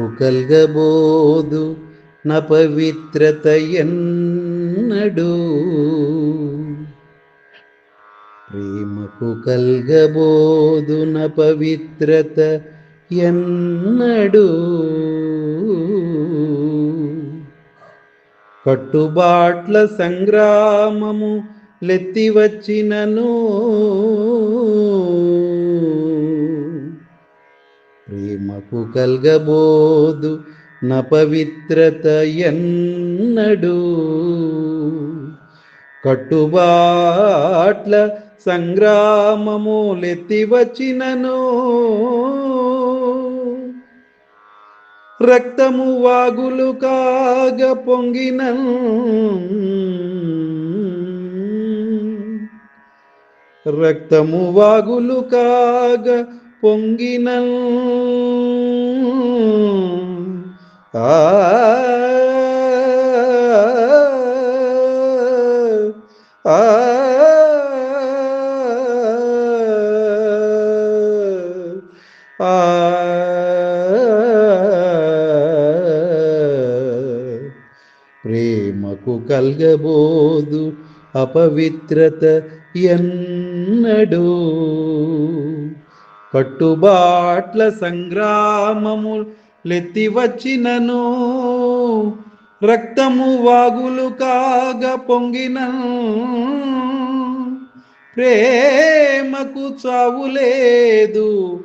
నాకు కల్గబోదు నా పవిత్రత ఎన్నడు. ప్రేమకు కల్గబోదు నా పవిత్రత ఎన్నడు. కట్టుబాట్ల సంగ్రామము లెత్తి నాకు ప్రేమకు కల్గబోదు న పవిత్రత ఎన్నడు. కట్టుబాట్ల సంగ్రామములెత్తి వచ్చినను రక్తము వాగులు కాగ పొంగిన రక్తము వాగులు కాగ పొంగిన ఆ ఆ ప్రేమకు కల్గబోదు అపవిత్రత ఎన్నడు కట్టుబాట్ల సంగ్రామము లెత్తి వచ్చినను. రక్తము వాగులు కాగ పొంగిన. ప్రేమకు చావు లేదు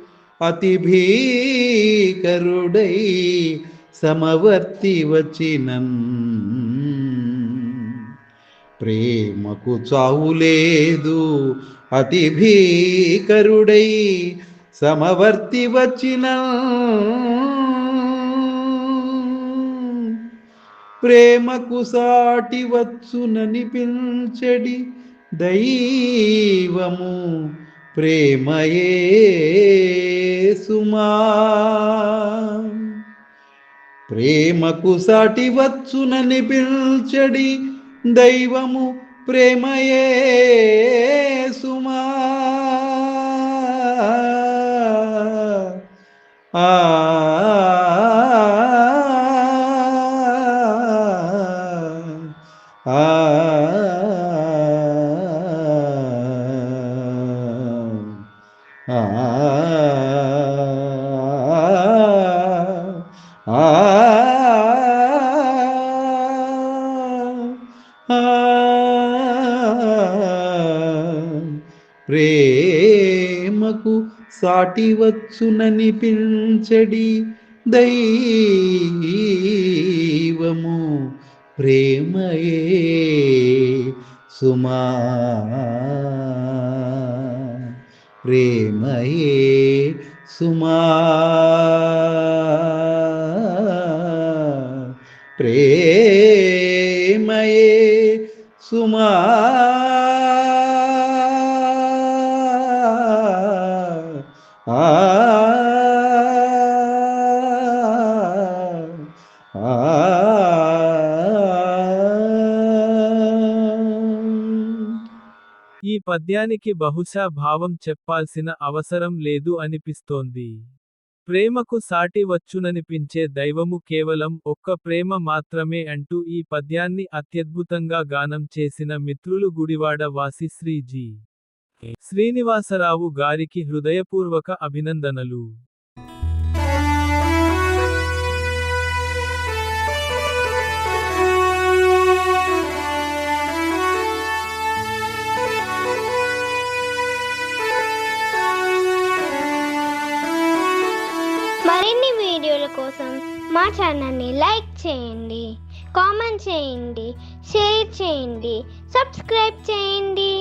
అతి భీకరుడై సమవర్తి వచ్చినన్. ప్రేమకు చావు లేదు అతి భీకరుడై సమవర్తి వచ్చిన ప్రేమకు సాటి వచ్చుననిపించడి దైవము ప్రేమయే సుమా. ప్రేమకు సాటి వచ్చుననిపించడి దైవము ప్రేమయే ప్రేమకు సాటి వచ్చుననిపించడి దైవము ప్రేమయే సుమా. ప్రేమయే సుమా. ప్రేమయే సుమా. ఈ పద్యానికి బహుశా భావం చెప్పాల్సిన అవసరం లేదు అనిపిస్తోంది. ప్రేమకు సాటి వచ్చుననిపించే దైవము కేవలం ఒక్క ప్రేమ మాత్రమే అంటూ ఈ పద్యాన్ని అత్యద్భుతంగా గానం చేసిన మిత్రులు గుడివాడ వాసి శ్రీజీ. శ్రీనివాసరావు గారికి హృదయపూర్వక అభినందనలు. మరిన్ని వీడియోల కోసం మా ఛానల్ని లైక్ చేయండి కామెంట్ చేయండి షేర్ చేయండి సబ్స్క్రైబ్ చేయండి.